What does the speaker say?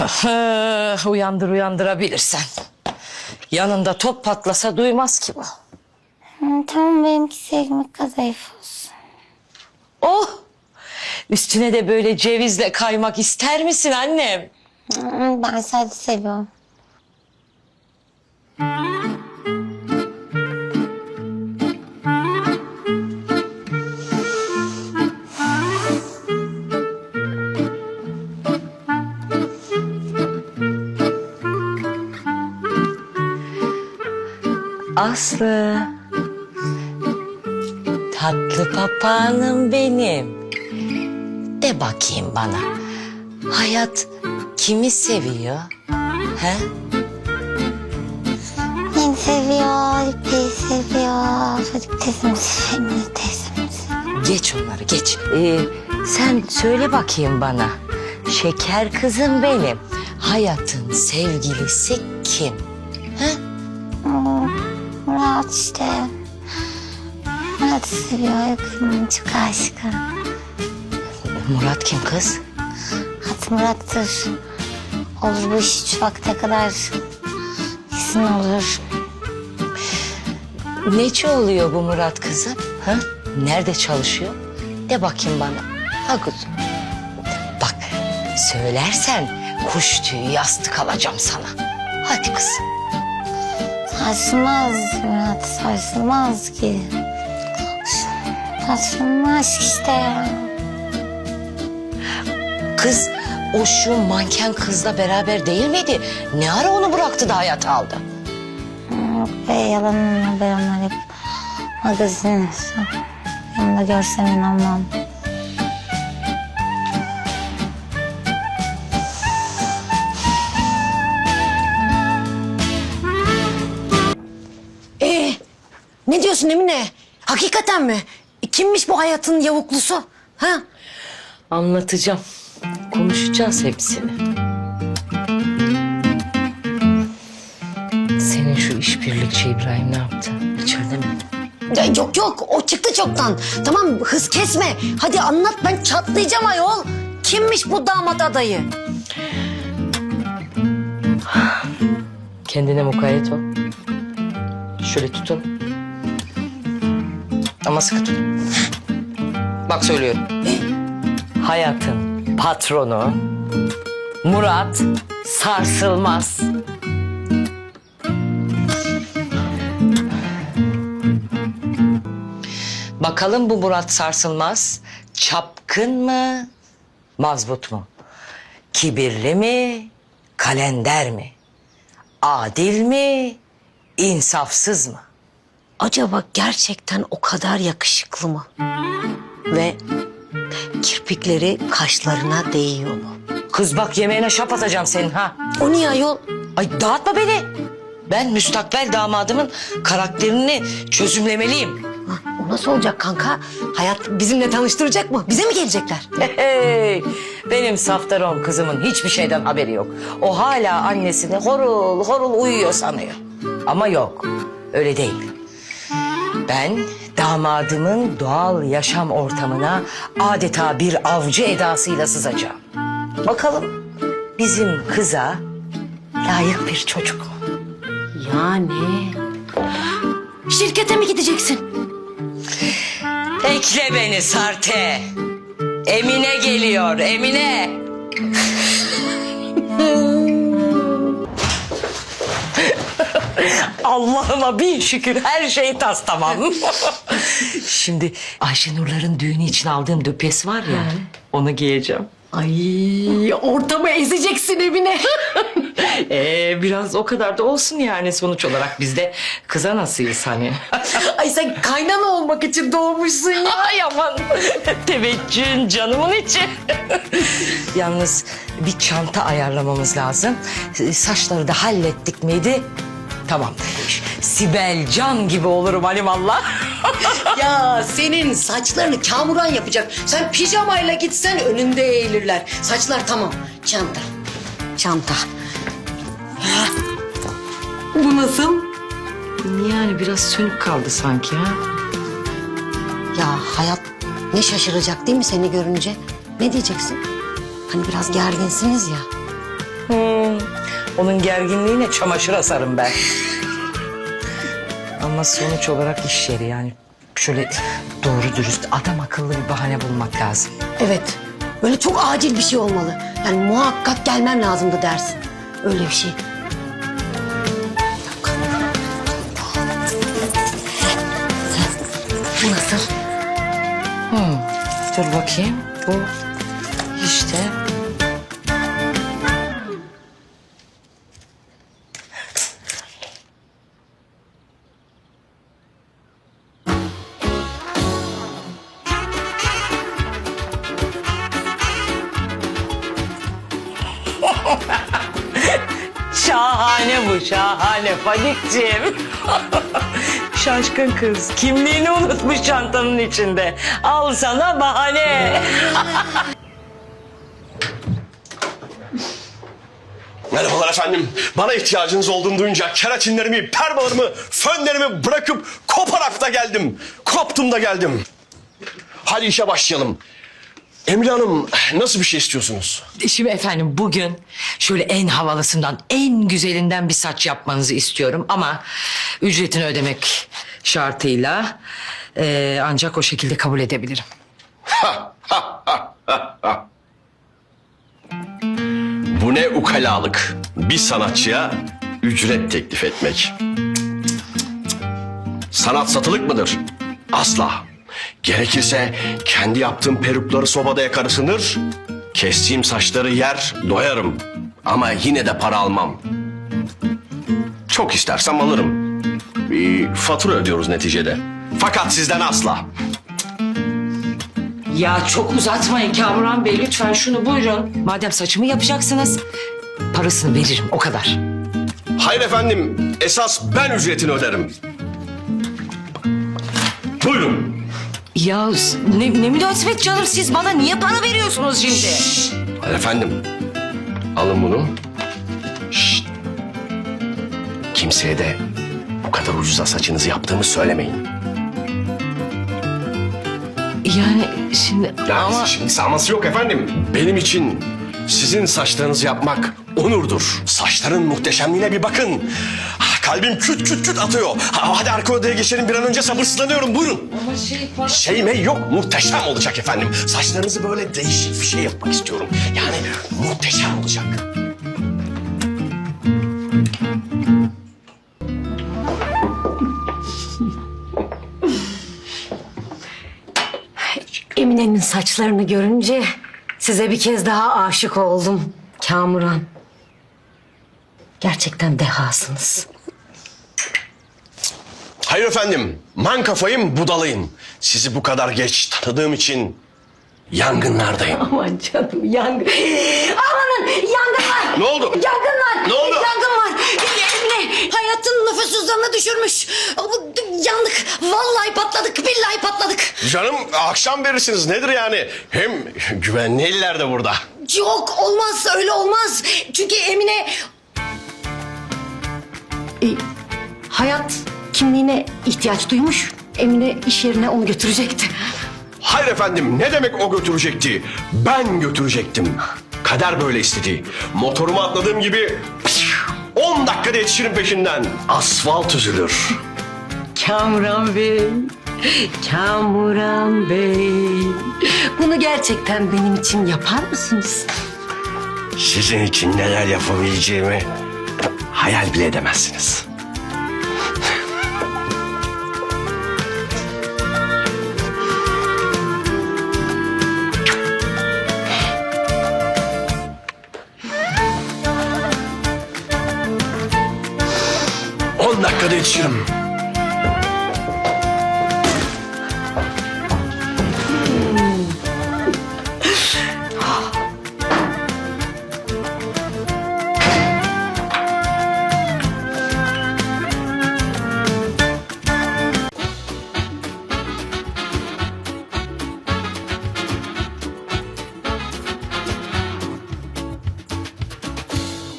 Uyandır uyandırabilirsen. Yanında top patlasa duymaz ki bu. Hı, tamam benimkisi ekmek kadayıf olsun. Oh! Üstüne de böyle cevizle kaymak ister misin annem? Hı, Ben sade seviyorum. Aslı. Tatlı papağanım benim. De bakayım bana. Hayat kimi seviyor? He? Beni seviyor, İpek'i seviyor. Teyzemizi, Emine teyzemizi. Geç onları geç. Ee, sen söyle bakayım bana. Şeker kızım benim. Hayatın sevgilisi kim? Murat işte. Murat'ı seviyor, yakınlıcık aşkı. Murat kim kız? Hat Murat'tır. Olur bu iş üç vakte kadar. Kesin olur. Neci oluyor bu Murat kızım? Ha? Nerede çalışıyor? De bakayım bana. Ha kızım. Bak söylersen kuş tüyü yastık alacağım sana. Hadi kızım. Sarsılmaz Murat, sarsılmaz ki. Sarsılmaz işte. Kız o şu manken kızla beraber değil miydi? Ne ara onu bıraktı da hayata aldı? Yok be yalan haber onlar hep magazin. Yanımda görsen inanmam. Ne diyorsun Emine? Hakikaten mi? E, Kimmiş bu hayatın yavuklusu? Ha? Anlatacağım. Konuşacağız hepsini. Senin şu işbirlikçi İbrahim ne yaptı? İçeride mi? Ya yok yok o çıktı çoktan. Tamam hız kesme. Hadi anlat ben çatlayacağım ayol. Kimmiş bu damat adayı? Kendine mukayyet ol. Şöyle tutun. Ama sıkı tutun. Bak söylüyorum. Hayatın patronu Murat Sarsılmaz. Bakalım bu Murat Sarsılmaz çapkın mı, mazbut mu? Kibirli mi, kalender mi? Adil mi, insafsız mı? Acaba gerçekten o kadar yakışıklı mı? Ve kirpikleri kaşlarına değiyor mu? Kız bak yemeğine şap atacağım senin ha. O niye ayol? Ay dağıtma beni. Ben müstakbel damadımın karakterini çözümlemeliyim. Ha, o nasıl olacak kanka? Hayat bizimle tanıştıracak mı? Bize mi gelecekler? Hey, benim saftaron kızımın hiçbir şeyden haberi yok. O hala annesini horul horul uyuyor sanıyor. Ama yok, öyle değil. Ben damadımın doğal yaşam ortamına adeta bir avcı edasıyla sızacağım. Bakalım bizim kıza layık bir çocuk mu? Yani... Şirkete mi gideceksin? Bekle beni Sarte. Emine geliyor, Emine. Allah'ıma bin şükür her şey tas tamam. Şimdi Ayşenurların düğünü için aldığım döpes var ya, onu giyeceğim. Ay ortamı ezeceksin Emine. Ee, biraz o kadar da olsun yani sonuç olarak biz de kıza nasılız hani. Ay sen kaynana olmak için doğmuşsun ya. Ay aman teveccühün canımın içi. Yalnız bir çanta ayarlamamız lazım. Saçları da hallettik miydi? Tamam. Sibel Can gibi olurum alimallah. ya senin saçlarını kamuran yapacak. Sen pijamayla gitsen önünde eğilirler. Saçlar tamam. Çanta. Çanta. Bu nasıl? yani biraz sönük kaldı sanki ha. Ya hayat ne şaşıracak değil mi seni görünce? Ne diyeceksin? Hani biraz gerginsiniz ya. Onun gerginliğine çamaşır asarım ben. Ama sonuç olarak iş yeri yani. Şöyle doğru dürüst adam akıllı bir bahane bulmak lazım. Evet. Böyle çok acil bir şey olmalı. Yani muhakkak gelmem lazımdı dersin. Öyle bir şey. Bu nasıl? Dur bakayım. Bu şahane bu şahane Fadikciğim. Şaşkın kız kimliğini unutmuş çantanın içinde. Al sana bahane. Merhabalar efendim. Bana ihtiyacınız olduğunu duyunca keratinlerimi, permalarımı, fönlerimi bırakıp koparak da geldim. Koptum da geldim. Hadi işe başlayalım. Emine Hanım nasıl bir şey istiyorsunuz? Şimdi efendim bugün şöyle en havalısından, en güzelinden bir saç yapmanızı istiyorum. Ama ücretini ödemek şartıyla eee, ancak o şekilde kabul edebilirim. Bu ne ukalalık. Bir sanatçıya ücret teklif etmek. Sanat satılık mıdır? Asla. Gerekirse kendi yaptığım perukları sobada yakar ısınır, kestiğim saçları yer doyarım. Ama yine de para almam. Çok istersem alırım. Bir fatura ödüyoruz neticede. Fakat sizden asla. Ya çok uzatmayın Kamuran Bey lütfen şunu buyurun. Madem saçımı yapacaksınız parasını veririm o kadar. Hayır efendim, esas ben ücretini öderim. Buyurun. Ya ne, ne münasebet canım siz bana niye para veriyorsunuz şimdi? Hayır efendim. Alın bunu. Şşt. Kimseye de bu kadar ucuza saçınızı yaptığımı söylemeyin. Yani şimdi Yani ama... şimdi saması yok efendim. Benim için sizin saçlarınızı yapmak onurdur. Saçların muhteşemliğine bir bakın. Kalbim küt küt küt atıyor. Ha, Hadi arka odaya geçelim bir an önce sabırsızlanıyorum buyurun. Ama şey falan... Şey mi yok muhteşem olacak efendim. Saçlarınızı böyle değişik bir şey yapmak istiyorum. Yani muhteşem olacak. Emine'nin saçlarını görünce size bir kez daha aşık oldum. Kamuran. Gerçekten dehasınız. Hayır efendim. Man kafayım budalıyım. Sizi bu kadar geç tanıdığım için yangınlardayım. Aman canım yangın. Amanın yangın var. Ne oldu? Yangın var. Ne oldu? Yangın var. Emine hayatın nüfusuzlarına düşürmüş. Yandık. Vallahi patladık. Billahi patladık. Canım akşam verirsiniz nedir yani? Hem güvenli eller de burada. Yok olmaz öyle olmaz. Çünkü Emine... E, hayat kimliğine ihtiyaç duymuş. Emine iş yerine onu götürecekti. Hayır efendim ne demek o götürecekti? Ben götürecektim. Kader böyle istedi. Motoruma atladığım gibi 10 dakikada yetişirim peşinden. Asfalt üzülür. Kamuran Bey, Kamuran Bey. Bunu gerçekten benim için yapar mısınız? Sizin için neler yapabileceğimi hayal bile edemezsiniz. On dakikada yetişirim.